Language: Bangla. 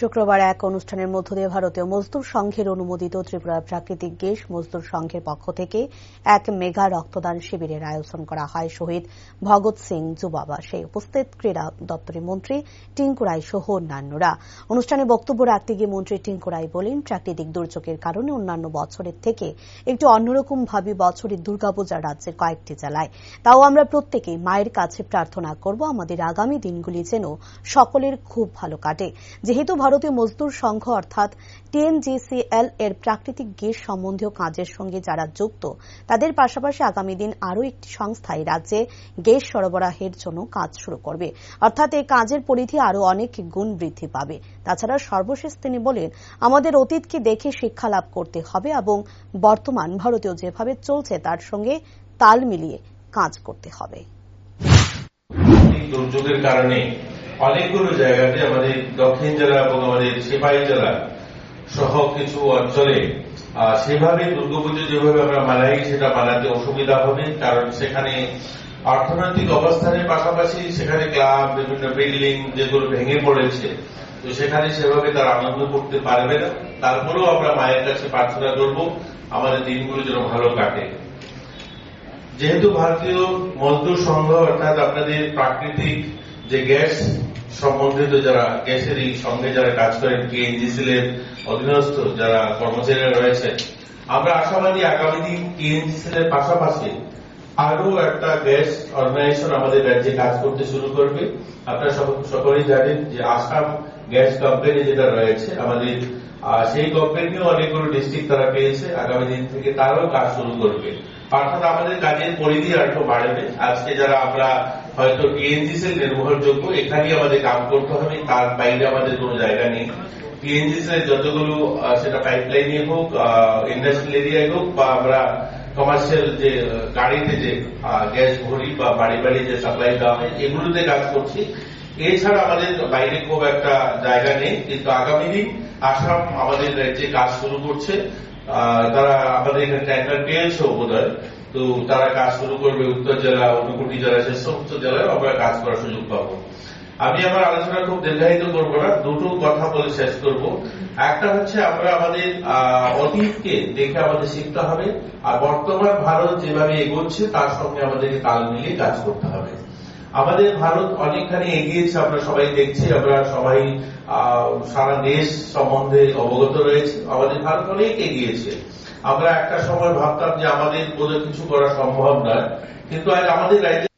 শুক্রবার এক অনুষ্ঠানের মধ্য দিয়ে ভারতীয় মজদুর সংঘের অনুমোদিত ত্রিপুরা প্রাকৃতিক গ্যাস মজদুর সংঘের পক্ষ থেকে এক মেগা রক্তদান শিবিরের আয়োজন করা হয়। শহীদ ভগৎ সিং যুবাবাসে উপস্থিত ক্রীড়া দপ্তরের মন্ত্রী টিঙ্কু রায় সহ অন্যান্যরা। অনুষ্ঠানে বক্তব্য রাখতে গিয়ে মন্ত্রী টিঙ্কু রায় বলেন, প্রাকৃতিক দুর্যোগের কারণে অন্যান্য বছরের থেকে একটু অন্যরকম ভাবে বছরের দুর্গাপূজা রাজ্যের কয়েকটি জেলায়। তাও আমরা প্রত্যেকেই মায়ের কাছে প্রার্থনা করব, আমাদের আগামী দিনগুলি যেন সকলের খুব ভালো কাটে। যেহেতু ভারতীয় মজদুর সংঘ অর্থাৎ টিএনজিসিএল এর প্রাকৃতিক গ্যাস সম্বন্ধীয় কাজের সঙ্গে যারা যুক্ত, তাদের পাশাপাশি আগামী দিন আরও একটি সংস্থায় রাজ্যে গ্যাস সরবরাহের জন্য কাজ শুরু করবে। অর্থাৎ এই কাজের পরিধি আরও অনেক গুণ বৃদ্ধি পাবে। তাছাড়া সর্বশেষ তিনি বলেন, আমাদের অতীতকে দেখে শিক্ষা লাভ করতে হবে এবং বর্তমান ভারতীয় যেভাবে চলছে তার সঙ্গে তাল মিলিয়ে কাজ করতে হবে। দুর্যোগের কারণে অনেকগুলো জায়গাতে আমাদের দক্ষিণ জেলা এবং আমাদের সিপাহী জেলা সহ কিছু অঞ্চলে সেভাবে দুর্গাপুজো যেভাবে আমরা মানাই, সেটা মানাতে অসুবিধা হবে। কারণ সেখানে অর্থনৈতিক অবস্থানের পাশাপাশি সেখানে ক্লাব, বিভিন্ন বিল্ডিং যেগুলো ভেঙে পড়েছে, তো সেখানে সেভাবে তারা আনন্দ করতে পারবে না। তারপরেও আমরা মায়ের কাছে প্রার্থনা করব, আমাদের দিনগুলো যেন ভালো কাটে। যেহেতু ভারতীয় মজদুর সংঘ, অর্থাৎ আপনাদের প্রাকৃতিক যে গ্যাস সম্বন্ধিত যারা গ্যাসের এই সঙ্গে যারা কাজ করেন কেএনজিসিএল এর অধীনস্থ যারা কর্মচারীরা রয়েছেন আমরা আশাবাদী আগামী দিন কেএনজিসিএল এর পাশাপাশি আরও একটা গ্যাস অর্গানাইজেশন আমাদের রাজ্যে কাজ করতে শুরু করবে। আপনারা সকলেই জানেন যে আসাম গ্যাস কোম্পানি যেটা রয়েছে আমাদের সেই কোম্পানিও অনেকগুলো ডিস্ট্রিক্ট তারা পেয়েছে। আগামী দিন থেকে তারাও কাজ শুরু করবে। অর্থাৎ আমাদের কাজের পরিধি আর বাড়বে। আজকে যারা আমরা হয়তো টিএনজিসিএল নির্ভরযোগ্য এখানেই আমাদের কাম করতে হবে। তার বাইরে আমাদের কোনো জায়গা নেই। টিএনজিসিএল যতগুলো আহ, সেটা পাইপলাইনে হোক ইন্ডাস্ট্রিয়াল এরিয়ায় হোক বা আমরা কমার্শিয়াল যে, গাড়িতে যে গ্যাস ভরি বা বাড়ি বাড়ি যে সাপ্লাই দেওয়া হয়, এগুলোতে কাজ করছি। এছাড়া আমাদের বাইরে খুব একটা জায়গা নেই, কিন্তু আগামী দিন আসাম আমাদের রাজ্যে কাজ শুরু করছে তারা আমাদের এখানে ট্যান্ডার পেয়েছে বোধ তো তারা কাজ শুরু করবে উত্তর জেলা ঊনকোটি জেলা, সে সমস্ত জেলায় আমরা কাজ করার সুযোগ পাবো। আমি আমার আলোচনা খুব দীর্ঘায়িত করব না, দুটো কথা বলে শেষ করব। একটা হচ্ছে আমরা আমাদের অতীতকে দেখে আমাদের শিখতে হবে, আর বর্তমান ভারত যেভাবে এগোচ্ছে, তার সঙ্গে আমাদেরকে তাল মিলিয়ে কাজ করতে হবে। আমাদের ভারত অনেকখানি এগিয়েছে, আমরা সবাই দেখছি, আমরা সবাই সারা দেশ সম্বন্ধে অবগত রয়েছে। আমাদের ভারত অনেক এগিয়েছে। আমরা একটা সময় ভাবতাম যে আমাদের বোধহয় কিছু করা সম্ভব নয়, কিন্তু আজ আমাদের রাজ্যে